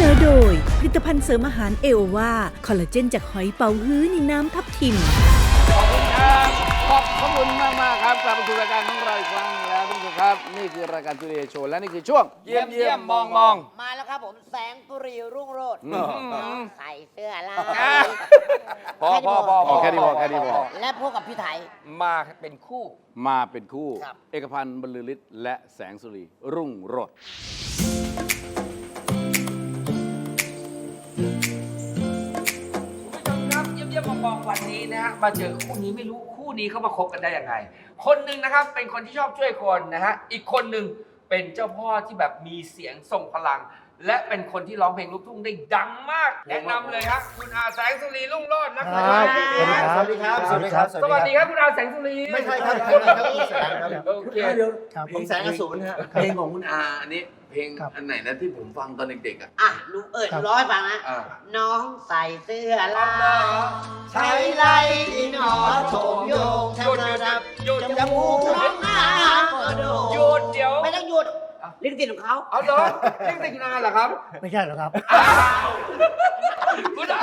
นอโดย ผลิตภัณฑ์เสริมอาหารเอโอวาคอลลาเจนจากหอยเป๋าฮื้อในน้ำทับทิมครับขอบพระคุณมากมากๆครับกลับมาสู่รายการของเราอีกครั้งแล้วท่านผู้ชมครับ นี่คือรายการจูเลียโชว์และนี่คือช่วงเยี่ยมเยี่ยมมองมอง มาแล้วครับผมแสงปุรีรุ่งโรจน์อืมใส่เสื้อลาอะยพอพอพอพอแค่นี้พอแค่นี้พอ และพบกับพี่ไทย มาเป็นคู่ มาเป็นคู่ ครับ เอกพันธ์บรรลือฤทธิ์และแสงสุรีรุ่งโรจน์ มองวันนี้นะฮะมาเจอคู่นี้ไม่รู้คู่นี้เขามาคบกันได้ยังไง คนหนึ่งนะครับเป็นคนที่ชอบช่วยคนนะฮะอีกคนหนึ่งเป็นเจ้าพ่อที่แบบมีเสียงส่งพลัง และเป็นคนที่ร้องเพลงลูกทุ่งได้ดังมาก แนะนำเลยครับคุณอาแสงสุรีรุ่งโรจน์นะคครัรับบสวัสดีครับ สวัสดีครับ สวัสดีครับคุณอาแสงสุรีไม่ใช่ครับคุณครับคุณแสงครับโอเคครับ ผมแสงอสูรฮะเพลงของคุณอาอันนี้ เพลงครับ อันไหนนะที่ผมฟังตอนเด็กๆอะอะลุงเอิญครับ ร้อยฟังนะ อ่า น้องใส่เสื้อลายใช้ไรหนอโฉมโยงหยุดหยุดหยุด จมูกน้องหน้าก็โดหยุดเดี๋ยว ไม่ต้องหยุด ลิขสิทธิ์ของเขาเอาเหรอนี่เป็นคุณอาเหรอครับไม่ใช่หรอกครับ อ้าวคุณอา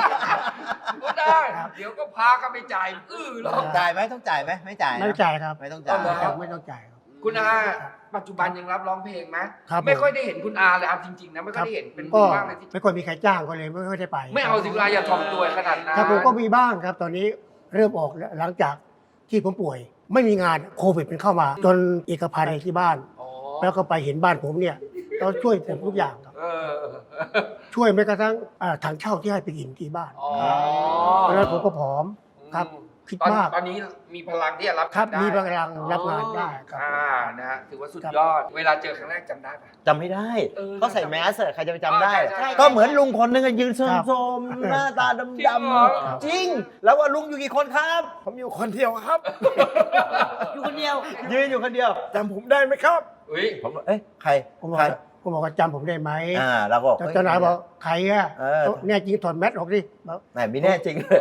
คุณอาเดี๋ยวก็พากันไปจ่ายอื้อหรอก จ่ายไหมต้องจ่ายไหมไม่จ่ายนะ ไม่จ่ายครับไม่ต้องจ่ายเอาเหรอครับไม่ต้องจ่ายครับ คุณอาปัจจุบันยังรับร้องเพลงไหมครับไม่ค่อยได้เห็นคุณอาเลยเอาจริงๆนะไม่ค่อยได้เห็นเป็นก็คุณบ้างเลยที่ไม่ค่อยมีใครจ้างก็เลยไม่ค่อยได้ไปไม่เอาสิคุณอาอย่าทอมตัวขนาดนั้นครับผมก็มีบ้างครับ ตอนนี้เริ่มออกแล้วหลังจากที่ผมป่วย ไม่มีงานโควิดมันเข้ามา จนเอกพันธ์ที่บ้านอ๋อ แล้วก็ไปเห็นบ้านผมเนี่ยเราช่วยผมทุกอย่างครับ เออ ช่วยแม้กระทั่งอ่าถังเช่าที่ให้ไปกินที่บ้านอ๋อ เพราะฉะนั้นผมก็ผอมครับ คิดตอนมาก ตอนนี้มีพลังที่จะรับครับได้มีพลังรับงานได้ครับ อ่านะฮะถือว่าสุดครับยอด เวลาเจอครั้งแรกจำได้ปะ จำไม่ได้เออเขาใส่แมสอะใครจะไปจำได้ ใช่ใช่ก็เหมือนลุงคนนึงอะยืนโครับ ซมๆหน้าตาจริงดำเหรอๆจริง แล้วว่าลุงอยู่กี่คนครับ ผมอยู่คนเดียวครับอยู่คนเดียว ยืนอยู่คนเดียว จำผมได้ไหมครับเฮ้ยผมบอกเอ้ยใครผมบอก ใคร ผมบอกว่าจำผมได้ไหมอ่าเราก็บอกเจ้าเจ้านายบอกใครอะเออเนี่ยจริงถอดแมสออกดิบอกไหนไม่แน่จริงเลย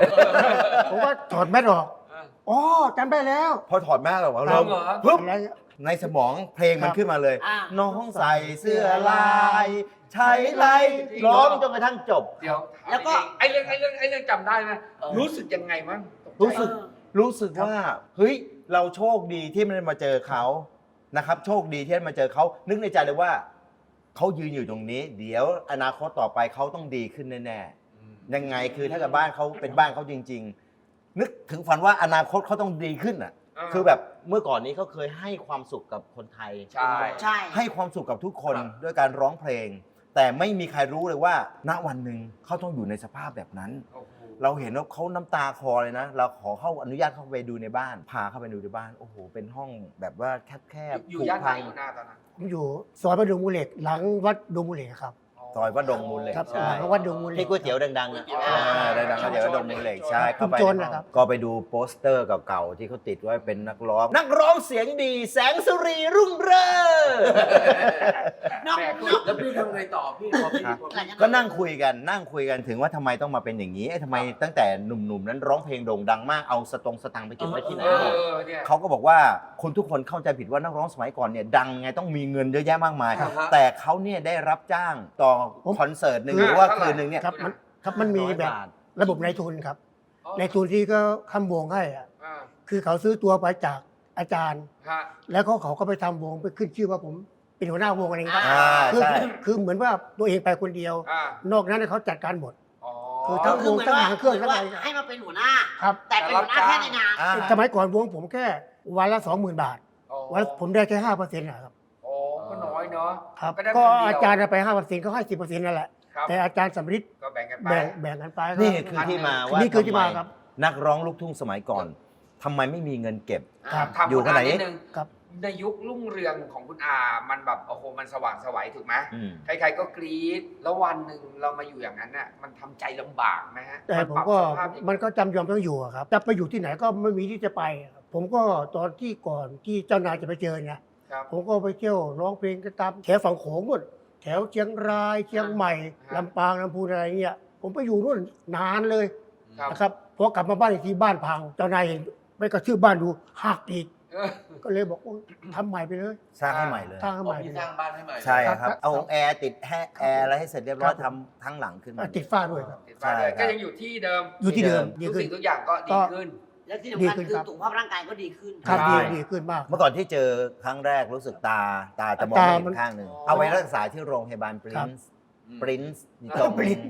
ผมก็ถอดแมสออกอ่าอ๋อจำได้แล้วพอถอดแมสออกมาจเราริงเหรอปึ๊บแล้วในสมองเพลงมันครับขึ้นมาเลยอ่าน้องใส่เสื้อลายใช้ลายร้องจนกระทั่งจบ เดี๋ยว แล้วก็ไอ้เรื่องไอ้เรื่องไอ้เรื่องจำได้ไหมรู้สึกยังไงมั้งตกใจรู้สึกรู้สึกว่า เฮ้ย เราโชคดีที่มันได้มาเจอเขานะครับ โชคดีที่ได้มาเจอเขานึกในใจเลยว่า เขายืนอยู่ตรงนี้ เดี๋ยวอนาคตต่อไปเขาต้องดีขึ้นแน่ๆยังไงคือถ้าเกิดบ้านเขาเป็นบ้านเขาจริง ๆ นึกถึงฝันว่าอนาคตเขาต้องดีขึ้นอะา คือแบบเมื่อก่อนนี้เขาเคยให้ความสุขกับคนไทย ใช่ ใช่ ให้ความสุขกับทุกคนครับ ด้วยการร้องเพลง แต่ไม่มีใครรู้เลยว่า ณวันหนึ่งเขาต้องอยู่ในสภาพแบบนั้น โอ้โหเราเห็นว่าเขาน้ำตาคลอเลยนะ เราขอเข้าอนุญาตเข้าไปดูในบ้าน พาเข้าไปดูในบ้าน โอ้โห เป็นห้องแบบว่าแคบๆอยู่ผุย่านไหนพังคุณอาตอนนั้น ผมอยู่ซอยวัดดงมูเหล็กหลังวัดดงมูเหล็กครับ ซอยวัดดงมูลเหล็กครับใช่หลังวัดดงมูเหล็ที่ก ก๋วยเตี๋ยวดังๆอะอ่าอ่าดังๆก๋วยเตี๋ยวดงมูลเหล็กใช่เข้าไปชุมชนในห้องนะครับ ก็ไปดูโปสเตอร์เก่าๆที่เขาติดไว้เป็นนักร้อง นักร้องเสียงดีแสงสุรีรุ่งเรืองนอกแม่นอกแล้วพี่ทำไงต่อพี่พอพี่ครับพอหลังจากก็นั่งคุยกันนั่งคุยกันถึงว่าทำไมต้องมาเป็นอย่างนี้เอ๊ะทำไมตั้งแต่หนุ่มๆนั้นร้องเพลงโด่งดังมากเอาสตงสตังค์ไปเก็บไว้ที่ไหนเอหมด อเนี่ย เขาก็บอกว่าคนทุกคนเข้าใจผิดว่านักร้องสมัยก่อนเนี่ยดังไงต้องมีเงินเยอะแยะมากมาย ครับ แต่เขาเนี่ยได้รับจ้างต่อผม คอนเสิร์ตหนึ่งคือหรือว่าเท่าไหร่คืนหนึ่งเนี่ย ครับมันครับมันมีแบบร้อยาท ระบบนายทุนครับนายทุนที่ก็คำวงให้อะอ่าคือเขาซื้อตัวไปจากอาจารย์ ฮะ แล้วเขาเขาก็ไปทำวงไปขึ้นชื่อว่าผมเป็นหัวหน้าวงอะไรอย่างเงี้ยอ่าคือใช่ คือเหมือนว่าตัวเองไปคนเดียว อ่านอกนั้นเขาจัดการหมด อ๋อ คือทั้ง คือเหมือนว่าทั้งหางเครื่องทั้งอะไรให้มาเป็นหัวหน้า ครับ แต่เป็นหัวหน้าแค่ในนาม อ่า สมัยก่อนวงผมแค่วันละสองหมื่นบาท อ๋อวันละผมได้แค่ห้าเปอร์เซ็นต์ครับอ๋อ ก็น้อยเนาะครับได้ก็คนเดีวอาจารย์เอาไปห้าเปอร์เซ็นต์เขาให้สิบเปอร์เซ็นต์นั่นแหละ ครับแต่อาจารย์สำริดก็แบ่งกันไป แบ่งแบ่งกันไปรับนี่คือที่มาว่านี่คือที่มาทำไครับนักร้องลูกทุ่งสมัยก่อนทำไมไม่มีเงินเก็บ ครับถามอยู่คุณขนาอาดนี้นิดนึงครับ ในยุครุ่งเรืองของคุณอา มันแบบโอ้โหมันสว่างไสวัยถูกไหมอืม ใครๆก็กรี๊ดแล้ววันหนึ่งเรามาอยู่อย่างนั้นน่ะมันทำใจลำบากไหมฮะแต่ผมปรับก็สภาพยังไงมันก็จำยอมต้องอยู่อะครับจะไปอยู่ที่ไหนก็ไม่มีที่จะไปครับผมก็ตอนที่ก่อนที่เจ้านายจะไปเจอเนี่ย ครับ ผมก็ไปเที่ยวร้องเพลงกันตามแถวฝั่งโขงหมดแถวเชียงรายเชียงใหม่อ่าลำปางลำพูนอะไรเงี้ย ผมไปอยู่นู่นนานเลยครับ นะครับพอกลับมาบ้านอีกทีบ้านพังเจ้านายเห็นไปกระชืบบ้านดูหักอีกเเออก็เลยบอกโอ้ยทำใหม่ไปเลยสร้างให้ใหม่เลย สร้างให้อ๋ใหอม่พี่ไปสเลร้าย งบ้านให้ใหม่ใช่คครัรับบเอาแอร์ติดแฮแอร์อะไรให้เสร็จเรียบร้อยครับ ทำทั้งหลังขึ้นมา ติดฝ้าด้วยครับ ติดบ้านเลยใช่ครับ ก็ยังอยู่ที่เดิมอยู่ที่เดิมดีทุกขึ้น สิ่งทุกอย่างก็ดีก็ ขึ้น และที่ดีสำคัญขึ้นคือครับ สุขภาพร่างกายก็ดีขึ้น ครับใช่ดีดีขึ้นมาก เมื่อก่อนที่เจอครั้งแรกรู้สึกตาตาจะมองตาไม่มัเห็นนข้างหนึ่งอ๋อเอาไว้รักษาที่โรงพยาบาลปริครันบซ์ปรินซ์ตรง Prince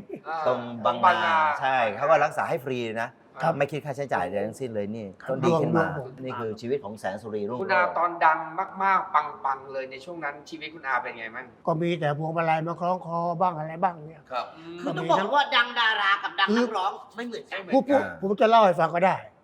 ตรงบางบางนานาใช่เขาก็รักษาให้ฟรีนะ ครับ ไม่คิดค่าใช้จ่ายใดทั้งสิ้นเลยนี่ครับก็ดีขึ้นมา รวมๆผมนี่คือชีวิตของแสนสุรีรุ่งคุณโรอาจน์ตอนดังมากๆ ปังๆ เลยในช่วงนั้นชีวิตคุณอาเป็นไงบ้างก็มีแต่พวงมาลัยมาคล้องคอบ้างอะไรบ้างเนี่ย ครับ คือต้องบอกว่าดังดารากับดังนักร้องไม่เหมือนกัน ผู้ผู้ผมจะเล่าให้ฟังก็ได้ครับ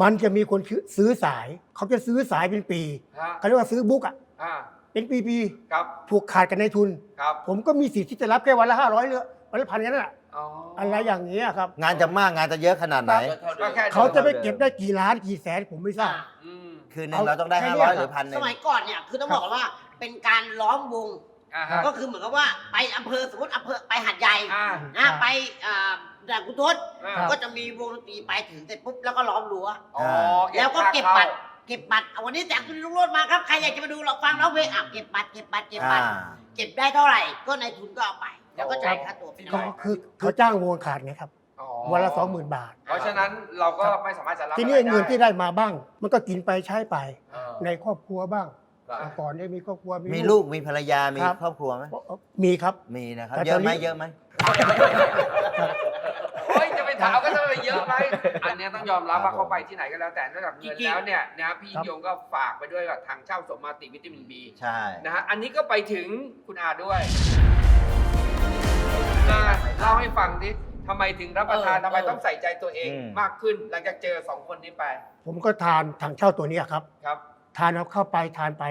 มันจะมีคนซื้อสาย เขาจะซื้อสายเป็นปีฮะ เขาเรียกว่าซื้อบุ๊กอะอ่าเป็นปีปีครับๆผูกขาดกันในทุน ครับผมก็มีสิทธิ์ที่จะรับแค่วันละห้าร้อยเรือวันละพันกันนั่นแหละอ๋อออะไรอย่างนี้ยครับ งานจะมากงานจะเยอะขนาดไหน ก็เท่าเดิก็มแค่เขาจะไปเก็บได้กี่ล้านกี่แสนผมไม่ทราบ อืม คืนนึงเราต้องได้แค่ห้าเนี้ร้อยยหรือพันหสนึ่งมัยก่อนเนี่ยคือต้องบอกว่าเป็นการล้อมวง อ่าฮะ ก็คือเหมือนกับว่าไปอำเภอสมมติอำเภอไปหัดใหญ่อ่านะไปอ่าด่านกุนทศอ่าก็จะมีวงดนตรีไปถึงเสร็จปุ๊บแล้วก็ล้อมรั้ว อ๋อแล้วก็เก็บค่าบัตรข้าเก็บบัตรเอาวันนี้แจกคุณลุงโรดมาครับใครอยากจะมาดูเราฟังร้องเพลงอะเก็บบัตรเก็บบัตรเก็บบัตรอ่าเก็บได้เท่าไหร่ ก็ในทุนก็เอาไป แล้วก็จ่ายค่าตัวไปก็ได้คือเขาจ้างวงขาดไงครับ อ๋อวันละสองหมื่นบาท เพราะฉะนั้นเราก็ไม่สามารถจะรับทีนี้อะไรเงินที่ได้มาบ้าง มันก็กินไปใช้ไป เออในครอบครัวบ้าง ครับ แต่ก่อนได้มีครอบครัว มีลูกมีภรรยา มีครับ ครอบครัวไหมมีครับ มีนะครับ แต่เยอะไหมตอนนี้ เยอะไหม โอ้ยจะไปถามก็จะไปเยอะไหมอันเนี้ยต้องยอมรับว่าเขาไปที่ไหนก็แล้วแต่นอกจากเงินแล้วเนี่ยนะพี่ยิ่งยงก็ฝากไปด้วยกับทางเช่าสมมาติวิตามินบี ใช่ นะฮะ อันนี้ก็ไปถึงคุณอาด้วยอ่าเล่าให้ฟังดิทำไมถึงรับประทานเออทำไมเออ ต้องใส่ใจตัวเองอืม มากขึ้นหลังจากเจอสองคนนี้ไปผมก็ทานถังเช่าตัวเนี้ยครับ ครับ ทานเอาเข้าไปทานไป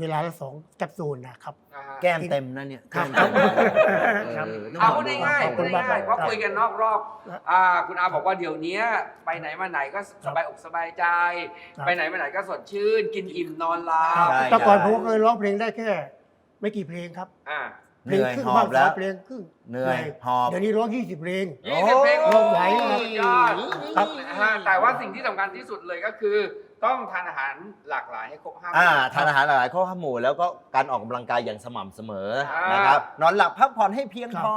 เวลาละสองแคปซูลนะครับอ่าฮะแก้มเต็มนะเนี่ยครับแก้มเต็มครับเออเอาพูดง่ายขอบๆคุพูดณมากง่ายๆครับว่าคุยกันนอกรอบครับอ่าคุณอาบอกว่าเดี๋ยวนี้ไปไหนมาไหนก็สบายอกสบายใจ ครับ ไปไหนมาไหนก็สดชื่น กินอิ่มนอนหลัครับบใช่ แต่ก่อนผมก็เคยร้องเพลงได้แค่ ไม่กี่เพลงครับอ่าเพลงครึ่งเหนื่อยหอบบ้างแล้สาว มเพลงครึ่งเหนื่อยหอบ เดี๋ยวนี้ร้องยี่สิบเพลง ยี่สิบเพลงโอ้ไหวครับ สุดยอดครับ นะฮะแต่ว่าสิ่งที่สำคัญที่สุดเลยก็คือ ต้องทานอาหารหลากหลายให้ครบห้าหอ่ามู่ทานอาหารหลากหลายข้อห้าหมู่แล้วก็การออกกำลังกายอย่างสม่ำเสมออ่านนะครับ นอนหลับพักผ่อนให้เพียงครับพอ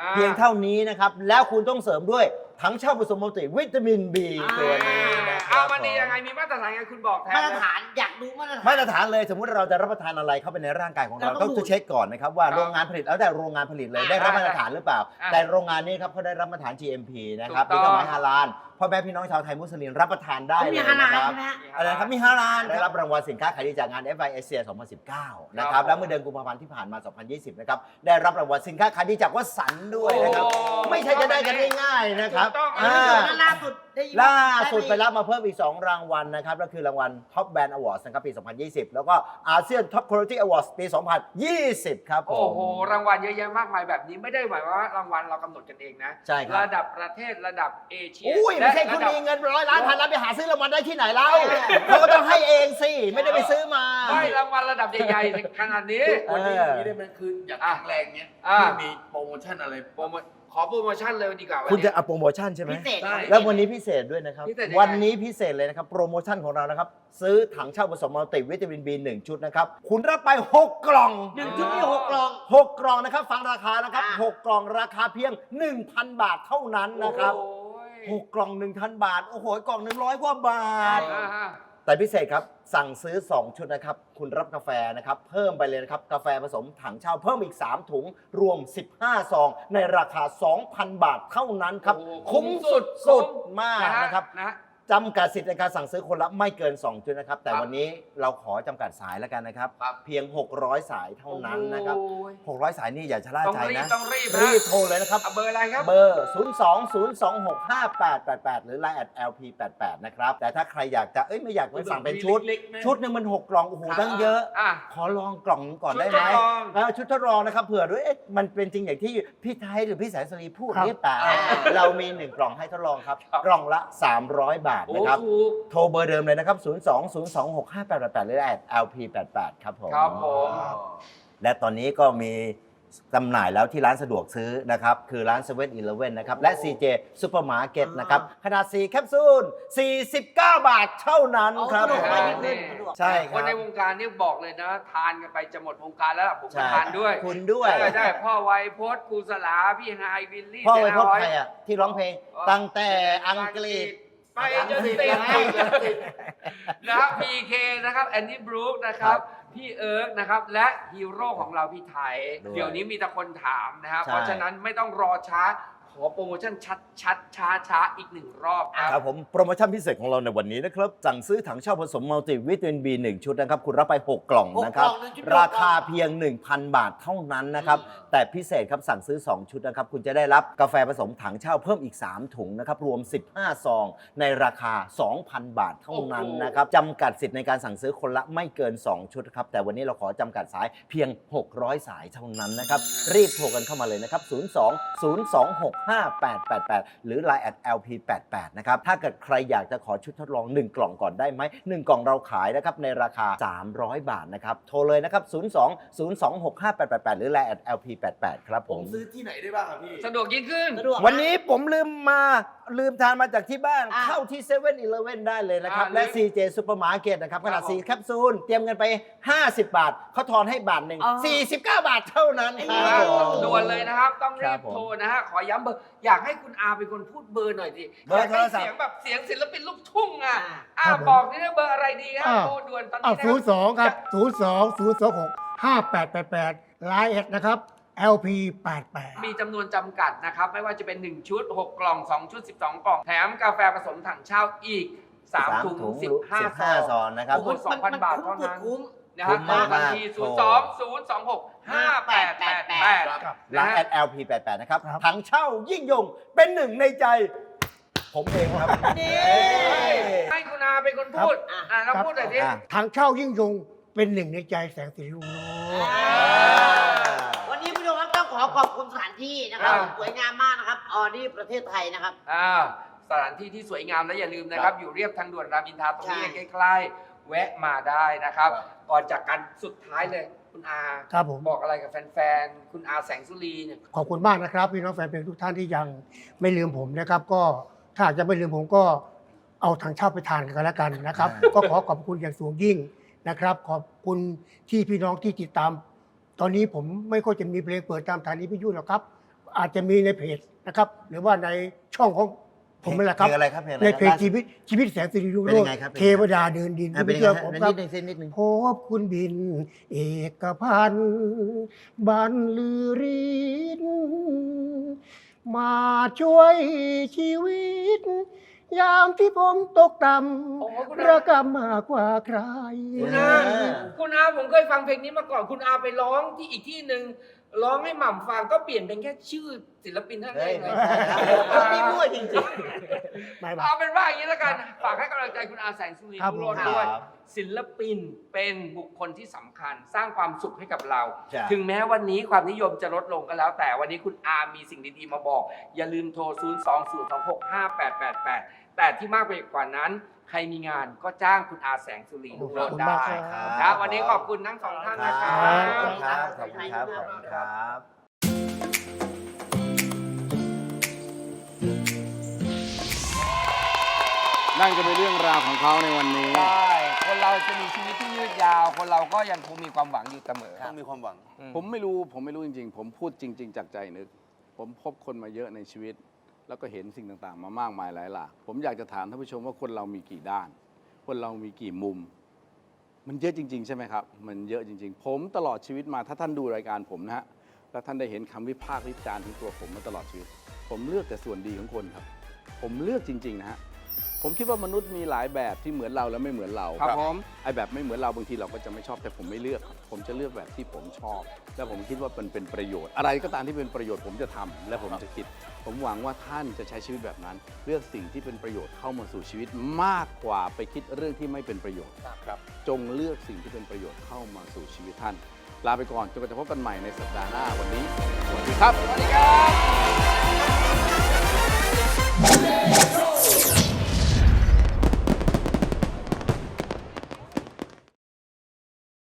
อ่า เพียงเท่านี้นะครับ แล้วคุณต้องเสริมด้วย ทั้งเช่าผสมมัลติวิตามินบีอ่าตัวนี้นะครัเอาบมันดีผมยังไงมีมาตรฐานไงคุณบอกแทนมาตรนะฐานอยากดูมาตรฐานมาตรฐานเลยสมมุติเราจะรับประทานอะไรเข้าไปในร่างกายของเราเราต้ต้อองงดู เช็คก่อนนะครับว่าครับโรงงานผลิตแล้วแต่โรงงานผลิตเลยอ่าได้รับมาตรฐานหรือเปล่า อ่าแต่โรงงานนี้ครับเขาได้รับมาตรฐาน GMP นะครับถูมีกต้องเครื่องหมายฮาลาลพ่อแม่พี่น้องชาวไทยมุสลิมรับประทานได้เขาเลมียฮาลาลนะครับ ใช่ไหมฮะ อะไรนะครับมีฮาลาลได้รับรางวัลสินค้าขายดีจากงาน FI Asia 2019 นะครับครับ แล้วเมื่อเดือนกุมภาพันธ์ที่ผ่านมา 2020 นะครับ ได้รับรางวัลสินค้าขายดีจากวัสันต์ด้วยนะครับ โอ้ไม่ใช่จะได้กันง่ายๆนะครับถูกต้องอ่าล่าสุดได้ยินล่าสุดไปได้รับมาเพิ่มอีก 2 รางวัลนะครับก็คือรางวัล Top Brand Awards นะครับปี 2020 แล้วก็อาเซียน Top Quality Awards ปี 2020 ครับผม โอ้โห รางวัลเยอะแยะมากมายแบบนี้ไม่ได้หมายว่ารางวัลเรากำหนดกันเองนะใช่ครับ ระดับประเทศระดับเอเชียอุ้ยไม่ใช่คุณและระดับมีเงินร้อยล้านพันล้านไปหาซื้อรางวัลได้ที่ไหนเล่าเขาก็ต้องให้เองสิ ไม่ได้ไปซื้อมา ไม่รางวัลระดับใหญ่ๆขนาดนี้ วันนี้เอออย่างนี้ได้ไหมคืออยากแข็งแรงเนี้ยอ่าพี่มีโปรโมชั่นอะไรโปรโมทข อโปรโมชั่นเลยดีกว่าวันคุณนี้จะเอาโปรโมชั่นใช่ไหมพิเศษ ได้ แล้ววันนี้พิเศษด้วยนะครับ พิเศษยังไง วันนี้พิเศษเลยนะครับโปรโมชั่นของเรานะครับ ซื้อถังเช่าผสมมัลติวิตามิน B 1 ชุดนะครับ คุณรับไป 6 กล่อง หนึ่งชุดมีหกกล่อง 6 กล่องนะครับ ฟังราคานะครับ อ่า6กล่องราคาเพียง 1,000 บาทเท่านั้นนะครับ โอ้ย6 กล่อง 1,000 บาท โอ้โหกล่อง 100 กว่าบาท อ่าฮะ แต่พิเศษครับสั่งซื้อ 2 ชุดนะครับ คุณรับกาแฟนะครับ เพิ่มไปเลยนะครับ กาแฟผสมถังเช่าเพิ่มอีก 3 ถุง รวม 15 ซอง ในราคา 2,000 บาทเท่านั้นครับ โอ้โหคุ้มสุดคุ้สุดมมากฮนะครับ นะฮะ จำกัดสิทธิ์ในการสั่งซื้อคนละไม่เกิน 2 ชุดนะครับ แต่ครับวันนี้เราขอจำกัดสายแล้วกันนะครับ ครับ เพียง 600 สายเท่านั้นนะครับ โอ้ย600 สายนี่อย่าชะล่าต้องใจรีบนะ ต้องรีบนะรีบโทรเลยนะครับ เอาเบอร์อะไรครับ เบอร์ 0 2 0 2 6 5 8 8 8 หรือ Line at LP 8 8 นะครับ แต่ถ้าใครอยากจะ เอ้ย ไม่อยากไปสั่งเป็นชุด เล็กๆไหมชุดหนึงมัน 6 กล่อง โอ้โหตั้งเยอะ อะ ขอลองกล่องหนึ่งก่อนชุดได้ไหมทดลองเออชุดทดลองนะครับ เผื่อด้วยเอ๊ะมันเป็นจริงอย่างที่พี่ไทยหรือพี่แสนสรีพูดครับหรือเปล่าอ่าเรามี1กล่องให้ทดลองครับ ครับ กล่องละ 300 บาทโอ้นะครับ ถูก โทรเบอร์เดิมเลยนะครับ 0 2 0 2 6 5 8 8 8หรือ at LP 8 8ครับผมครับผม และตอนนี้ก็มีจำหน่ายแล้วที่ร้านสะดวกซื้อนะครับ คือร้าน7 e เ e ่ e อนะครับ และ CJ Supermarket นะครับ ขนาด 4 แคปซูล 49 บาทเท่านั้นเอาครับสะดวกมากยิ่งขึ้นสะดวก ใช่คคนรับในวงการนี่บอกเลยนะ ทานกันไปจะหมดวงการแล้วล่ะผมก็ใช่ทานด้วยคุณด้วย ใช่ใช่พ่อไวยพจน์ครูสลาพี่ไฮายวิลลี่พ่อไวโพจน์เจใครนาอะที่ร้องเพลง ตั้งแต่อังกฤษ ไปจนติดนะครับพีเคนะครับ แอนนี่บรูคนะครับ พี่เอิร์กนะครับ และฮีโร่ของเราพี่ไทยด้วยเดี๋ยวนี้มีแต่คนถามนะครับใช่เพราะฉะนั้นไม่ต้องรอช้าข อโปรโมชั่นชัดชัดช้าช้าอีกหนึ่งรอบครับครับผมโปรโมชั่นพิเศษของเราในวันนี้นะครับ สั่งซื้อถังเช่าผสมมัลติวิตามิน B 1 ชุดนะครับ คุณรับไป 6 กล่องหกนะครับกล่องหนึ่งชุดราคาเพียง 1,000 บาทเท่านั้นนะครับ แต่พิเศษครับสั่งซื้อ 2 ชุดนะครับ คุณจะได้รับกาแฟผสมถังเช่าเพิ่มอีก 3 ถุงนะครับ รวม 15 ซอง ในราคา 2,000 บาทเท่านั้นนะครับจำกัดสิทธิ์ในการสั่งซื้อคนละไม่เกิน 2 ชุดครับแต่วันนี้เราขอจำกัดสายเพียง 600 สายเท่านั้นนะครับรีบโทรกันเข้ามาเลยนะครับ02 026 5888 หรือ Line at lp88 นะครับ ถ้าเกิดใครอยากจะขอชุดทดลอง 1 กล่องก่อนได้ไหม 1 กล่องเราขายนะครับ ในราคา 300 บาทนะครับ โทรเลยนะครับ 02 026 5888 หรือ Line at lp88 ครับผผมม ซื้อที่ไหนได้บ้างครับพี่ สะดวกยิ่งขึ้น สะดวกวันนี้ผมลืมมาลืมทานมาจากที่บ้าน อะ เข้าที่7 e เ e ่ e อได้เลยนะครับ อะและ ลืม CJ Supermarket นะครับขนาดครับผม 4แคปซูล เตรียมเงินไป 50 บาท เขาทอนให้บาทหนึ่งอ๋อ49 บาทเท่านั้นคนะรัฮะบผม ด่วนเลยนะครับ ต้องครัรีบบผมโทรนะฮะ ขอย้ำเบอร์อยากให้คุณอาเป็นคนพูดเบอร์หน่อยดิเบอร์ยากให้โทรศัพท์เสียงแบบเสียงศิลปินลูกทุ่งอะครัอ่าบผม บอกนี่นะเบอร์อะไรดีฮะอ้าวโทรด่วนตอนอ้านี้วนะศูนย์สองครับศูนย์สองศูนย์สองหกห้าแปดแปดแปดไลน์แอดนะครับ LP แปดแปด มีจำนวนจำกัดนะครับ ไม่ว่าจะเป็น 1 ชุด 6 กล่อง 2 ชุด 12 กล่อง แถมกาแฟผสมถังเช่าอีก3ถุง15ซ15ซอองงนะครับ โอ้โห2,000บาทเท่านั้นคุ้ม นะฮะคุ้มโทรมา กทันทีโทร0 2 0 2 6 5 8 8 8ครับร้านนะแอฮะด LP88 นะครับ ครับถังเช่ายิ่งยง เป็นหนึ่งในใจ ผมเองครับ นี่ให้คุณอาเป็นคนพูดครับอ่าเราพูดหน่อยสิ อะ ทางเช่ายิ่งยงเป็นหนึ่งในใจแสงสีรุ่งโรจน์ วันนี้พี่ดวงครับต้องขอขอบคุณสถานที่นะครับอ่า สวยงามมากนะครับออดี้ประเทศไทยนะครับ อ่าสถานที่ที่สวยงามและอย่าลืมนะครับ อยู่เรียบทางด่วนรามอินทราตรงนี้ใช่ ใกล้ๆ แวะมาได้นะครับครับ ก่อนจากกันสุดท้ายเลยคุณอาครับผม บอกอะไรกับแฟนๆ คุณอาแสงสุรีเนี่ย ขอบคุณมากนะครับพี่น้องแฟนเพลงทุกท่านที่ยังไม่ลืมผมนะครับ ก็ถ้าหากจะไม่ลืมผมก็เอาทางเช่าไปทานกันแล้วกันนะครับ ก็ขอขอบคุณอย่างสูงยิ่งนะครับ ขอบคุณที่พี่น้องที่ติดตาม ตอนนี้ผมไม่ค่อยจะมีเพลงเปิดตามสถานีพิทยุหรอกครับ อาจจะมีในเพจนะครับ หรือว่าในช่องของ ผมนี่แหละครับเพลงอะไรครับเพลงอะไรในเพจครับชีวิตชีวิตแสงสิริรุ่งเป็นโรยัจงน์ไงครับเป็นเทยังไงวดาเดินดินอะคุณเป็นไม่ยังเชื่ไงอผมฮะครับนิดนึงสินิดนึง พบคุณบิน เอกพันธ์บันลือฤทธิ์มาช่วยชีวิต ยามที่ผมตกต่โอ้โหคุณำอาระกำมากกว่าใคร คุณอา คุณอาผมเคยฟังเพลงนี้มาก่อน คุณอาไปร้องที่อีกที่หนึ่ง ร้องให้หม่ำฟังก็เปลี่ยนเป็นแค่ชื่อศิลปินเท่านั้นเฮ้เอยงไม่เลยใช่ครับพี่มั่วจริงไม่ไม่ เอาเป็นว่าอย่างนี้แล้วกัน ฝากให้กำลังใจคุณอาแสงสุรีครับรุ่งโรจน์ผมด้วย ครับ ศิลปินเป็นบุคคลที่สำคัญสร้างความสุขให้กับเรา ใช่ ถึงแม้วันนี้ความนิยมจะลดลงก็แล้ว แต่วันนี้คุณอามีสิ่งดีๆมาบอก อย่าลืมโทร 0 2 0 2 6 5 8 8 8 แต่ที่มากไปกว่านั้น ใครมีงานก็จ้างคุณอาแสงสุรีรุ่งโรจน์ได้ๆครับครับ วันนี้ขอบคุณทั้งสองท่านครันะบคขรัอบคุณบครับขอบคุณครับขอบคุณครับนั่นก็เป็นเรื่องราวของเขาในวันนี้ ใช่คนเรา จะมีชีวิตที่ยืดยาว คนเราก็ยังคงมีความหวังอยู่เสมอ ต้องมีความหวัง ผมไม่รู้ผมไม่รู้จริง ๆ ผมพูดจริง ๆ จากใจนึก ผมพบคนมาเยอะในชีวิต แล้วก็เห็นสิ่งต่างๆ มามากมายหลายหลากผมอยากจะถามท่านผู้ชมว่าคนเรามีกี่ด้าน คนเรามีกี่มุม มันเยอะจริง ๆ ใช่ไหมครับ มันเยอะจริง ๆ ผมตลอดชีวิตมาถ้าท่านดูรายการผมนะฮะแล้วท่านได้เห็นคำวิพากษ์วิจารณ์ถึงตัวผมมาตลอดชีวิต ผมเลือกแต่ส่วนดีของคนครับ ผมเลือกจริง ๆ นะฮะ ผมคิดว่ามนุษย์มีหลายแบบที่เหมือนเราและไม่เหมือนเราครับผมไอแบบไม่เหมือนเราบางทีเราก็จะไม่ชอบแต่ผมไม่เลือก ผมจะเลือกแบบที่ผมชอบ และผมคิดว่ามันเป็นประโยชน์ อะไรก็ตามที่เป็นประโยชน์ผมจะทำ และผมจะคิด ผมหวังว่าท่านจะใช้ชีวิตแบบนั้น เลือกสิ่งที่เป็นประโยชน์เข้ามาสู่ชีวิตมากกว่าไปคิดเรื่องที่ไม่เป็นประโยชน์ครับจงเลือกสิ่งที่เป็นประโยชน์เข้ามาสู่ชีวิตท่านลาไปก่อนจนกว่าจะพบกันใหม่ในสัปดาห์หน้าวันนี้สวัสดีครับสวัสดีครับ